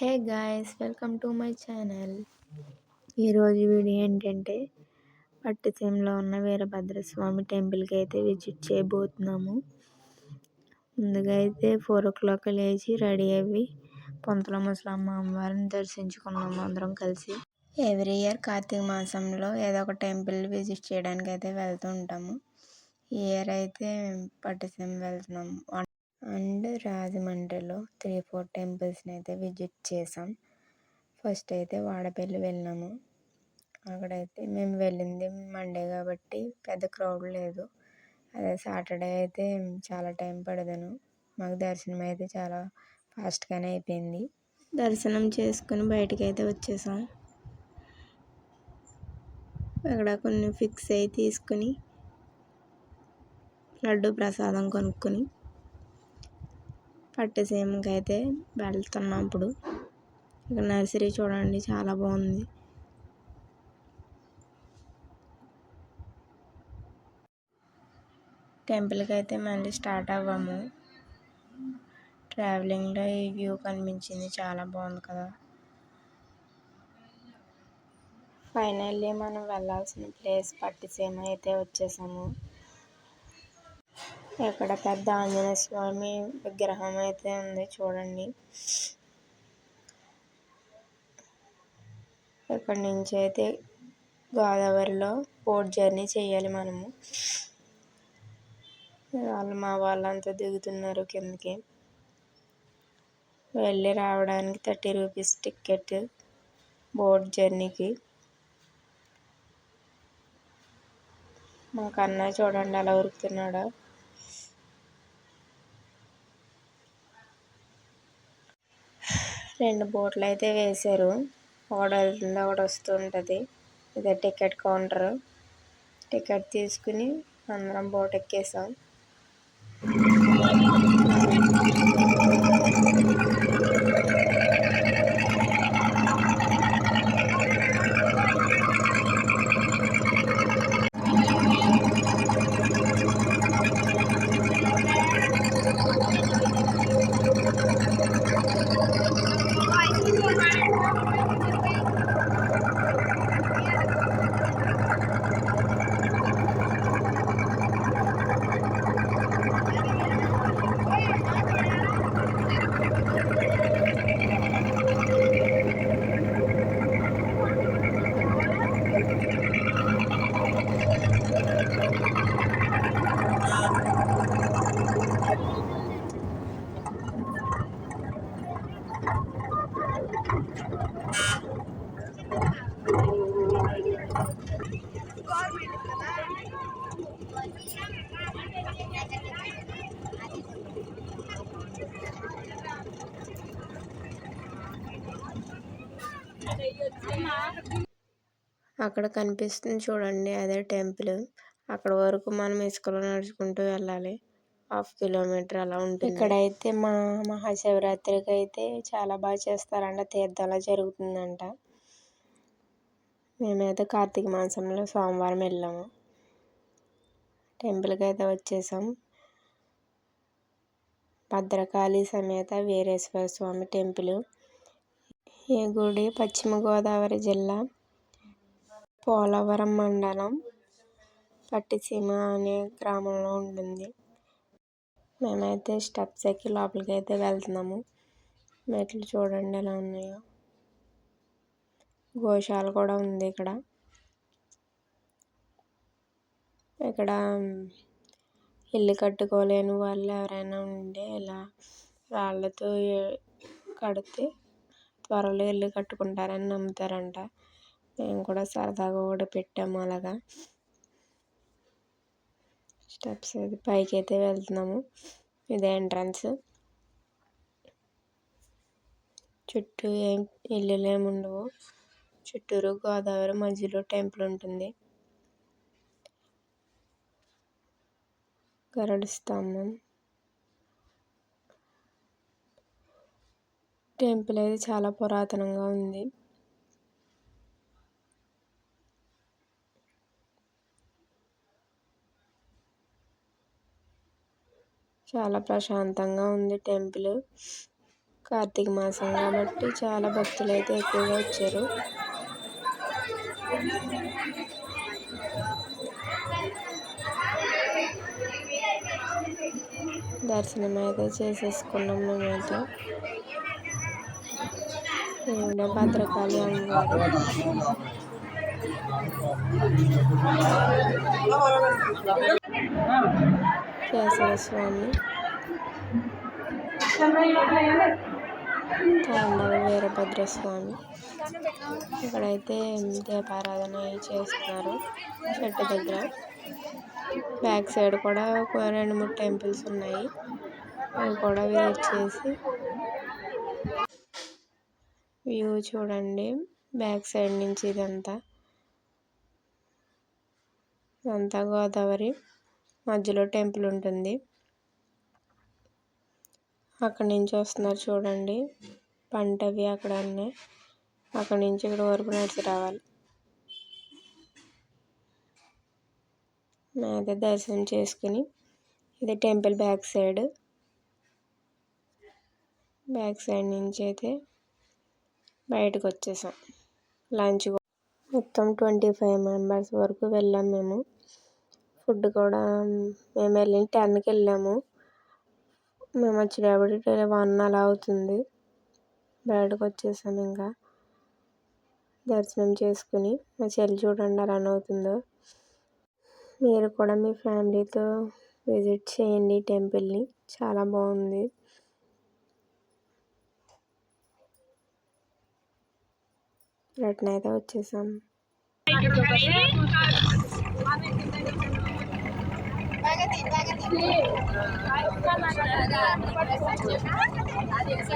Hey guys welcome to my channel. ఈరోజు video ఏంటంటే పట్టిసీమలో ఉన్న వీరభద్రస్వామి టెంపుల్కి అయితే విజిట్ చేయబోతున్నాము. ముందుగా అయితే ఫోర్ ఓ క్లాక్ లేచి రెడీ అయ్యి పొంతల ముసలమ్మ అమ్మవారిని దర్శించుకున్నాము అందరం కలిసి ఎవ్రీ ఇయర్ కార్తీక మాసంలో ఏదో ఒక టెంపుల్ విజిట్ చేయడానికి అయితే వెళ్తూ ఉంటాము. ఈ ఇయర్ అయితే పట్టిసీమ వెళ్తున్నాము అండ్ రాజమండ్రిలో త్రీ ఫోర్ టెంపుల్స్ని అయితే విజిట్ చేసాం. ఫస్ట్ అయితే వాడపల్లి వెళ్ళినాము అక్కడైతే మేము వెళ్ళింది మండే కాబట్టి పెద్ద క్రౌడ్ లేదు. అదే సాటర్డే అయితే చాలా టైం పడదను. మాకు దర్శనం అయితే చాలా ఫాస్ట్గానే అయిపోయింది. దర్శనం చేసుకుని బయటకు అయితే వచ్చేసాం. అక్కడ కొన్ని ఫిక్స్ అయి తీసుకుని లడ్డు ప్రసాదం కొనుక్కొని పట్టిసీమకి అయితే వెళ్తున్నాం ఇప్పుడు ఇక్కడ నర్సరీ చూడండి చాలా బాగుంది. టెంపుల్కి అయితే మళ్ళీ స్టార్ట్ అవ్వము. ట్రావెలింగ్లో ఈ వ్యూ కనిపించింది చాలా బాగుంది కదా. ఫైనల్లీ మనం వెళ్ళాల్సిన ప్లేస్ పట్టిసీమ అయితే వచ్చేసాము. ఇక్కడ పెద్ద ఆంజనేయ స్వామి విగ్రహం అయితే ఉంది చూడండి. ఇక్కడ నుంచి అయితే గోదావరిలో బోట్ జర్నీ చేయాలి మనము. వాళ్ళు మా వాళ్ళంతా దిగుతున్నారు కిందకి. వెళ్ళి రావడానికి థర్టీ రూపీస్ టికెట్ బోట్ జర్నీకి మా కన్నా చూడండి అలా ఉరుకుతున్నాడో? రెండు బోట్లు అయితే వేశారు. ఒకటి వెళ్తుంది ఒకటి వస్తుంటుంది ఇదే టికెట్ కౌంటర్. టికెట్ తీసుకుని అందరం బోట్ ఎక్కేసాం. అక్కడ కనిపిస్తుంది చూడండి అదే టెంపుల్. అక్కడ వరకు మనం ఇసుకలో నడుచుకుంటూ వెళ్ళాలి. హాఫ్ కిలోమీటర్ అలా ఉంటుంది. ఇక్కడైతే మా మహాశివరాత్రికి అయితే చాలా బాగా చేస్తారంట అలా జరుగుతుందంట. మేమైతే కార్తీక మాసంలో సోమవారం వెళ్ళాము. టెంపుల్కి అయితే వచ్చేసాం. భద్రకాళి సమేత వీరేశ్వర స్వామి టెంపుల్. ఈ గుడి పశ్చిమ గోదావరి జిల్లా పోలవరం మండలం పట్టిసీమ అనే గ్రామంలో ఉంటుంది. మేమైతే స్టెప్స్ ఎక్కి లోపలికి అయితే వెళ్తున్నాము. మెట్లు చూడండి ఎలా ఉన్నాయో. గోశాల కూడా ఉంది ఇక్కడ. ఇక్కడ ఇల్లు కట్టుకోలేని వాళ్ళు ఎవరైనా ఉంటే ఇలా రాళ్ళతో కడితే త్వరలో ఇల్లు కట్టుకుంటారని నమ్ముతారంట. మేము కూడా సరదాగా కూడా పెట్టాము అలాగా. స్టెప్స్ అది పైకి అయితే వెళ్తున్నాము. ఇదే ఎంట్రన్స్. చుట్టూ ఏం ఇల్లులు ఏమి ఉండవు. చుట్టూరు గోదావరి మధ్యలో టెంపుల్ ఉంటుంది. గరుడ స్తంభం. టెంపుల్ అయితే చాలా పురాతనంగా ఉంది. చాలా ప్రశాంతంగా ఉంది టెంపుల్. కార్తీక మాసం కాబట్టి చాలా భక్తులు అయితే ఎక్కువగా వచ్చారు. దర్శనం అయితే చేసేసుకున్నాం మేమైతే. ఈవిడ భద్రకాళి అమ్మవారు కేశవ స్వామి. తాండవ వీరభద్ర స్వామి ఇక్కడైతే దీపారాధన చేస్తున్నారు చెట్టు దగ్గర. బ్యాక్ సైడ్ కూడా ఒక రెండు మూడు టెంపుల్స్ ఉన్నాయి. అవి కూడా విజిట్ చేసి వ్యూ చూడండి. బ్యాక్ సైడ్ నుంచి ఇదంతా. అంతా గోదావరి. మధ్యలో టెంపుల్ ఉంటుంది. అక్కడి నుంచి వస్తున్నారు చూడండి. పంటవి అక్కడ అన్నీ. అక్కడి నుంచి ఇక్కడ వరకు నడిచి రావాలి. మేమైతే దర్శనం చేసుకుని ఇది temple back side. Back side నుంచి అయితే బయటకు వచ్చేసాం లంచ్ మొత్తం ట్వంటీ ఫైవ్ మెంబర్స్ వరకు వెళ్ళాం మేము. ఫుడ్ కూడా మేము వెళ్ళిన టెన్కి వెళ్ళాము. మేము వచ్చేటప్పటికి వన్ అలా అవుతుంది. బయటకు వచ్చేసాం ఇంకా. దర్శనం చేసుకుని మా చెల్లి చూడండి అలా అవుతుందో. మీరు కూడా మీ ఫ్యామిలీతో విజిట్ చేయండి టెంపుల్ని. చాలా బాగుంది. రిటర్న్ అయితే వచ్చేసాం Thank you.